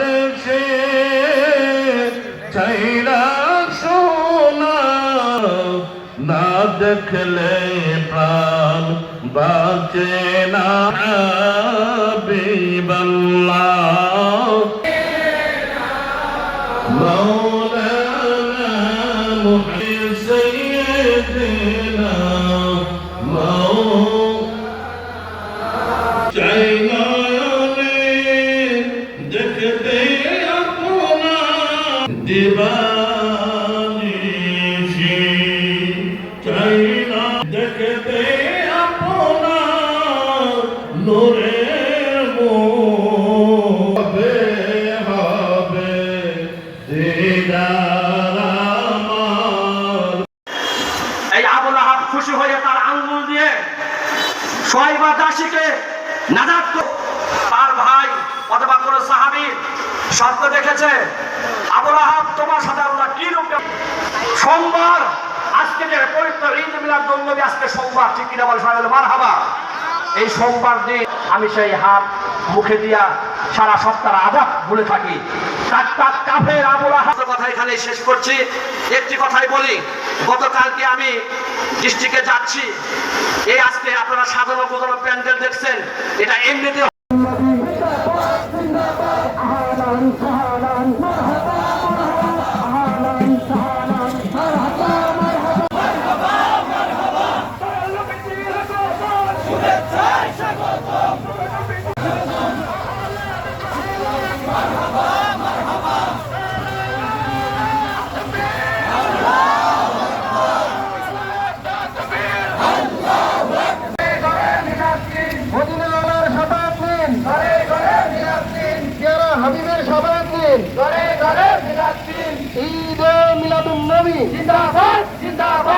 দেশে চাইরা সোনা না দেখলে প্রাণ বাঁচে না। বিবল্লা মৌলানা মুহির দেখতে আপনা দিবানিশি চাইনা দেখতে আপনা নূরের হবে হবে দিদার আমার। এই আবুল আহাব খুশি হয়ে তার আঙ্গুল দিয়ে সোয়াইবা দাসীকে কর- তার ভাই অথবা কোন সাহাবি স্বপ্ন দেখেছে আবুল তোমার সাথে কি রূপ সোমবার, আজকে যে পবিত্র ঈদ মিলাদ আজকে সোমবার, ঠিক কিনা বল সবাই মার হাবা এই সোমবার দিন আমি সেই হাত মুখে দিয়া সারা সপ্তাহ আদাব ভুলে থাকি। কথা শেষ করছি। একটি কথাই বলি আমি যাচ্ছি। এই আজকে আপনারা সাধারণ প্যান্ডেল দেখছেন, এটা এমনিতে নিন পেয়ারা হাবিবের শপথ নিন ঈদে মিলাদুন নবী। জিন্দাবাদ জিন্দাবাদ।